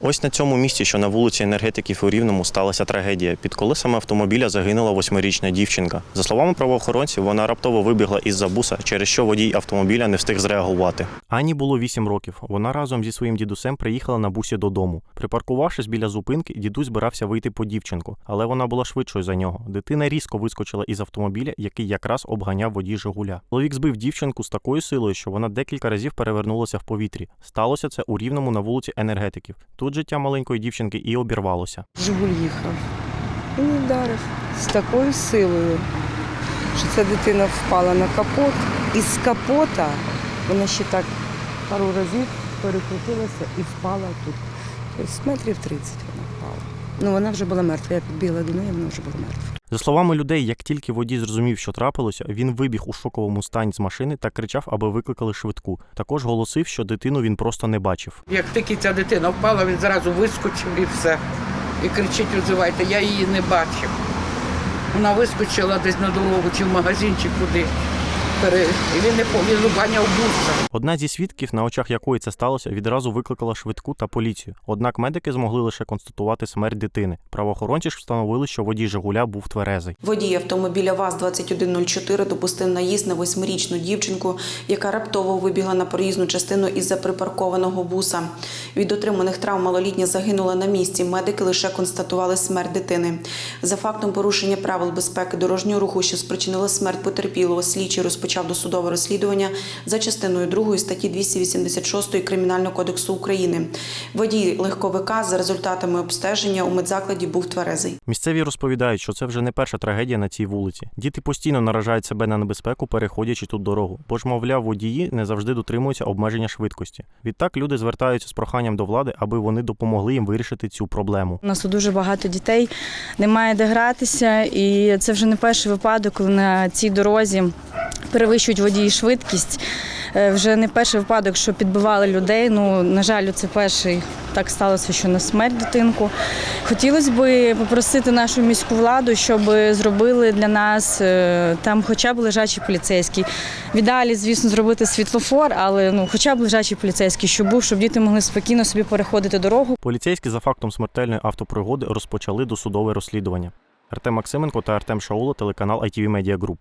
Ось на цьому місці, що на вулиці енергетиків у Рівному, сталася трагедія. Під колесами автомобіля загинула восьмирічна дівчинка. За словами правоохоронців, вона раптово вибігла із-за буса, через що водій автомобіля не встиг зреагувати. Ані було 8 років. Вона разом зі своїм дідусем приїхала на бусі додому. Припаркувавшись біля зупинки, дідусь збирався вийти по дівчинку, але вона була швидшою за нього. Дитина різко вискочила із автомобіля, який якраз обганяв водій Жигуля. Чоловік збив дівчинку з такою силою, що вона декілька разів перевернулася в повітрі. Сталося це у рівному на вулиці енергетиків. Тут життя маленької дівчинки і обірвалося. Жигуль їхав. І не вдарив з такою силою, що ця дитина впала на капот. І з капота вона ще так пару разів перекрутилася і впала тут. Тобто метрів 30 вона впала. Ну вона вже була мертва. Я підбігла до неї, вона вже була мертва. За словами людей, як тільки водій зрозумів, що трапилося, він вибіг у шоковому стані з машини та кричав, аби викликали швидку. Також голосив, що дитину він просто не бачив. Як тільки ця дитина впала, він зразу вискочив і все. І кричить, визивайте, я її не бачив. Вона вискочила десь на дорогу чи в магазин, чи куди. І він не по- він зупиняв буса. Одна зі свідків, на очах якої це сталося, відразу викликала швидку та поліцію. Однак медики змогли лише констатувати смерть дитини. Правоохоронці ж встановили, що водій Жигуля був тверезий. Водій автомобіля ВАЗ-2104 допустив наїзд на восьмирічну дівчинку, яка раптово вибігла на проїзну частину із-за припаркованого буса. Від отриманих травм малолітня загинула на місці. Медики лише констатували смерть дитини. За фактом порушення правил безпеки дорожнього руху, що спричинило смерть потерпілого, слідчі слідчий розпочав досудове розслідування за частиною 2 статті 286 Кримінального кодексу України. Водій легковика за результатами обстеження у медзакладі був тверезий. Місцеві розповідають, що це вже не перша трагедія на цій вулиці. Діти постійно наражають себе на небезпеку, переходячи тут дорогу, бо ж, мовляв, водії не завжди дотримуються обмеження швидкості. Відтак люди звертаються з проханням до влади, аби вони допомогли їм вирішити цю проблему. У нас тут дуже багато дітей, немає де гратися, і це вже не перший випадок, коли на цій дорозі перевищують водії швидкість. Е, Вже не перший випадок, що підбивали людей. Ну, на жаль, це перший так сталося, що на смерть дитинку. Хотілося б попросити нашу міську владу, щоб зробили для нас е, там хоча б лежачий поліцейський. В ідеалі, звісно, зробити світлофор, але ну хоча б лежачий поліцейський, щоб був, щоб діти могли спокійно собі переходити дорогу. Поліцейські за фактом смертельної автопригоди розпочали досудове розслідування. Артем Максименко та Артем Шаула, телеканал ITV Media Group.